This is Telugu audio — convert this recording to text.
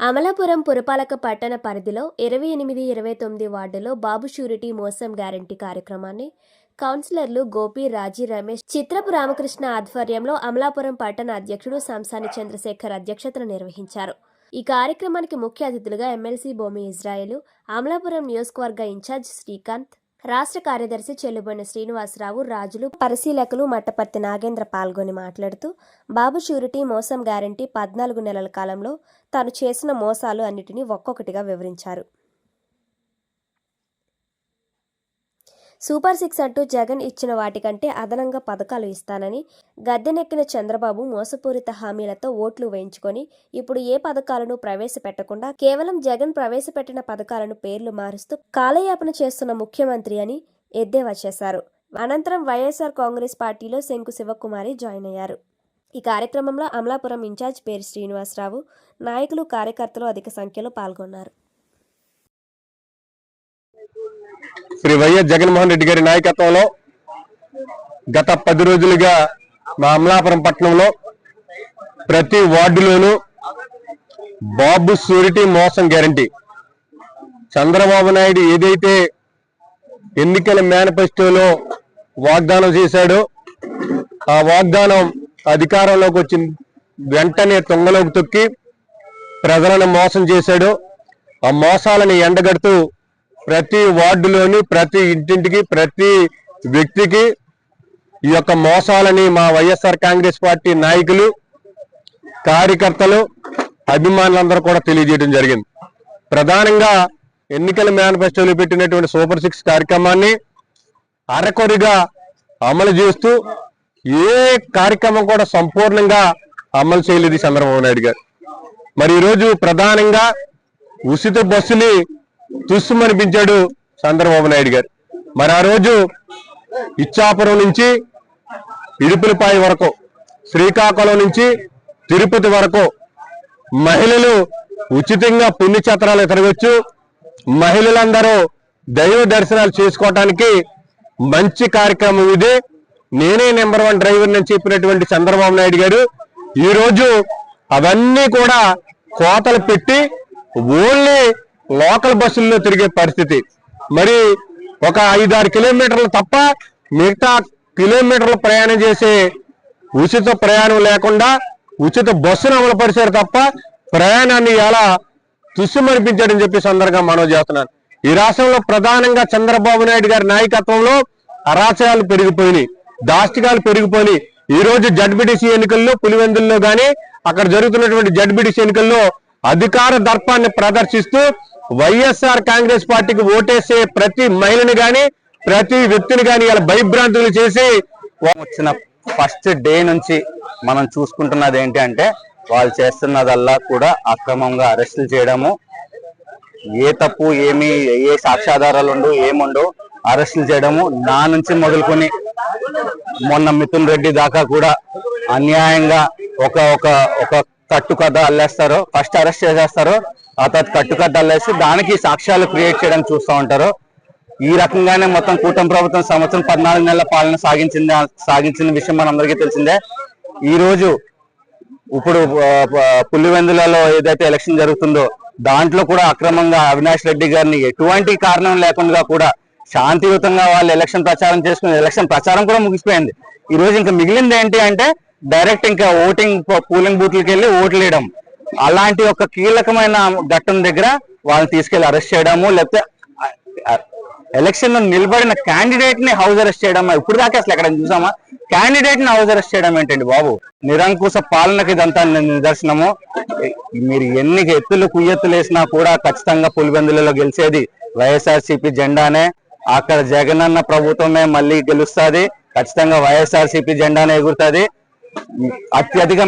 అమలాపురం పురపాలక పట్టణ పరిధిలో ఇరవై ఎనిమిది ఇరవై తొమ్మిది వార్డులో బాబు షూరిటీ మోసం గ్యారంటీ కార్యక్రమాన్ని కౌన్సిలర్లు గోపి రాజీ రమేష్ చిత్రపు రామకృష్ణ ఆధ్వర్యంలో అమలాపురం పట్టణ అధ్యక్షుడు సంసాని చంద్రశేఖర్ అధ్యక్షతన నిర్వహించారు. ఈ కార్యక్రమానికి ముఖ్య అతిథులుగా ఎమ్మెల్సీ భూమి ఇజ్రాయేలు అమలాపురం నియోజకవర్గ ఇన్ఛార్జ్ శ్రీకాంత్ రాష్ట్ర కార్యదర్శి చెల్లుబోయిన శ్రీనివాసరావు రాజులు పరిశీలకులు మట్టపర్తి నాగేంద్ర పాల్గొని మాట్లాడుతూ బాబు షూరిటీ మోసం గ్యారంటీ పద్నాలుగు నెలల కాలంలో తాను చేసిన మోసాలు అన్నిటినీ ఒక్కొక్కటిగా వివరించారు. సూపర్ సిక్స్ అంటూ జగన్ ఇచ్చిన వాటికంటే అదనంగా పథకాలు ఇస్తానని గద్దెనెక్కిన చంద్రబాబు మోసపూరిత హామీలతో ఓట్లు వేయించుకొని ఇప్పుడు ఏ పథకాలను ప్రవేశపెట్టకుండా కేవలం జగన్ ప్రవేశపెట్టిన పథకాలను పేర్లు మారుస్తూ కాలయాపన చేస్తున్న ముఖ్యమంత్రి అని ఎద్దేవా చేశారు. అనంతరం వైఎస్ఆర్ కాంగ్రెస్ పార్టీలో శంకు శివకుమారి జాయిన్ అయ్యారు. ఈ కార్యక్రమంలో అమలాపురం ఇన్ఛార్జ్ పేరు శ్రీనివాసరావు నాయకులు కార్యకర్తలు అధిక సంఖ్యలో పాల్గొన్నారు. శ్రీ వైఎస్ జగన్మోహన్ రెడ్డి గారి నాయకత్వంలో గత పది రోజులుగా మా అమలాపురం పట్టణంలో ప్రతి వార్డులోనూ బాబు సూరిటీ మోసం గ్యారంటీ. చంద్రబాబు నాయుడు ఏదైతే ఎన్నికల మేనిఫెస్టోలో వాగ్దానం చేశాడో ఆ వాగ్దానం అధికారంలోకి వచ్చిన వెంటనే తొంగలోకి తొక్కి ప్రజలను మోసం చేశాడు. ఆ మోసాలను ఎండగడుతూ ప్రతి వార్డులోని ప్రతి ఇంటింటికి ప్రతి వ్యక్తికి ఈ యొక్క మోసాలని మా వైఎస్ఆర్ కాంగ్రెస్ పార్టీ నాయకులు కార్యకర్తలు అభిమానులందరూ కూడా తెలియజేయడం జరిగింది. ప్రధానంగా ఎన్నికల మేనిఫెస్టోలో పెట్టినటువంటి సూపర్ సిక్స్ కార్యక్రమాన్ని అరకొరిగా అమలు చేస్తూ ఏ కార్యక్రమం కూడా సంపూర్ణంగా అమలు చేయలేదు చంద్రబాబు నాయుడు గారు. మరి ఈరోజు ప్రధానంగా ఉచిత బస్సుని తుస్సుమనిపించాడు చంద్రబాబు నాయుడు గారు. మరి ఆ రోజు ఇచ్చాపురం నుంచి ఇడుపులపాయి వరకు శ్రీకాకుళం నుంచి తిరుపతి వరకు మహిళలు ఉచితంగా పుణ్యక్షేత్రాలు తిరగచ్చు మహిళలందరూ దైవ దర్శనాలు చేసుకోవటానికి మంచి కార్యక్రమం ఇది. నేనే నెంబర్ వన్ డ్రైవర్ అని చెప్పినటువంటి చంద్రబాబు నాయుడు గారు ఈరోజు అవన్నీ కూడా కోతలు పెట్టి ఓన్లీ లోకల్ బస్సుల్లో తిరిగే పరిస్థితి. మరి ఒక ఐదారు కిలోమీటర్లు తప్ప మిగతా కిలోమీటర్లు ప్రయాణం చేసే ఉచిత ప్రయాణం లేకుండా ఉచిత బస్సును అమలు పరిచారు తప్ప ప్రయాణాన్ని ఎలా తుస్సుమనిపించాడని చెప్పి సందర్భంగా మనం చేస్తున్నాను. ఈ రాష్ట్రంలో ప్రధానంగా చంద్రబాబు నాయుడు గారి నాయకత్వంలో అరాచకాలు పెరిగిపోయినాయి. దాష్టికాలు పెరిగిపోయినాయి. ఈ రోజు జడ్బిడిసి ఎన్నికల్లో పులివెందుల్లో గాని అక్కడ జరుగుతున్నటువంటి జడ్బిడిసి ఎన్నికల్లో అధికార దర్పాన్ని ప్రదర్శిస్తూ వైఎస్ఆర్ కాంగ్రెస్ పార్టీకి ఓటేసే ప్రతి మహిళని గాని ప్రతి వ్యక్తిని గాని ఇలా భయభ్రాంతులు చేసి వచ్చిన ఫస్ట్ డే నుంచి మనం చూసుకుంటున్నది ఏంటి అంటే వాళ్ళు చేస్తున్నదల్లా కూడా అక్రమంగా అరెస్టులు చేయడము. ఏ తప్పు ఏమి ఏ సాక్ష్యాధారాలు ఉండవు ఏముండవు అరెస్టులు చేయడము. నా నుంచి మొదలుకొని మొన్న మిథున్ రెడ్డి దాకా కూడా అన్యాయంగా ఒక ఒక ఒక కట్టు కథ అల్లేస్తారు. ఫస్ట్ అరెస్ట్ చేసేస్తారు. ఆ తర్వాత కట్టుకట్టాలు వేసి దానికి సాక్ష్యాలు క్రియేట్ చేయడం చూస్తూ ఉంటారు. ఈ రకంగానే మొత్తం కూటమి ప్రభుత్వం సంవత్సరం పద్నాలుగు నెలల పాలన సాగించింది సాగించిన విషయం మనందరికీ తెలిసిందే. ఈ రోజు ఇప్పుడు పులివెందులలో ఏదైతే ఎలక్షన్ జరుగుతుందో దాంట్లో కూడా అక్రమంగా అవినాష్ రెడ్డి గారిని ఎటువంటి కారణం లేకుండా కూడా శాంతియుతంగా వాళ్ళు ఎలక్షన్ ప్రచారం చేసుకుని ఎలక్షన్ ప్రచారం కూడా ముగిసిపోయింది. ఈ రోజు ఇంకా మిగిలింది ఏంటి అంటే డైరెక్ట్ ఇంకా ఓటింగ్ పోలింగ్ బూత్లకు వెళ్ళి ఓట్లు వేయడం. అలాంటి ఒక కీలకమైన ఘట్టం దగ్గర వాళ్ళని తీసుకెళ్ళి అరెస్ట్ చేయడము లేకపోతే ఎలక్షన్లో నిలబడిన క్యాండిడేట్ని హౌస్ అరెస్ట్ చేయడం ఇప్పుడు దాకా అసలు ఎక్కడ చూసామా? క్యాండిడేట్ని హౌస్ అరెస్ట్ చేయడం ఏంటండి బాబు? నిరంకుశ పాలనకి ఇదంతా నిదర్శనము. మీరు ఎన్ని ఎత్తులు కుయ్యెత్తులు వేసినా కూడా ఖచ్చితంగా పులివెందులలో గెలిచేది వైఎస్ఆర్ జెండానే. అక్కడ జగనన్న ప్రభుత్వమే మళ్ళీ గెలుస్తుంది. ఖచ్చితంగా వైఎస్ఆర్ జెండానే ఎగురుతుంది. అత్యధిక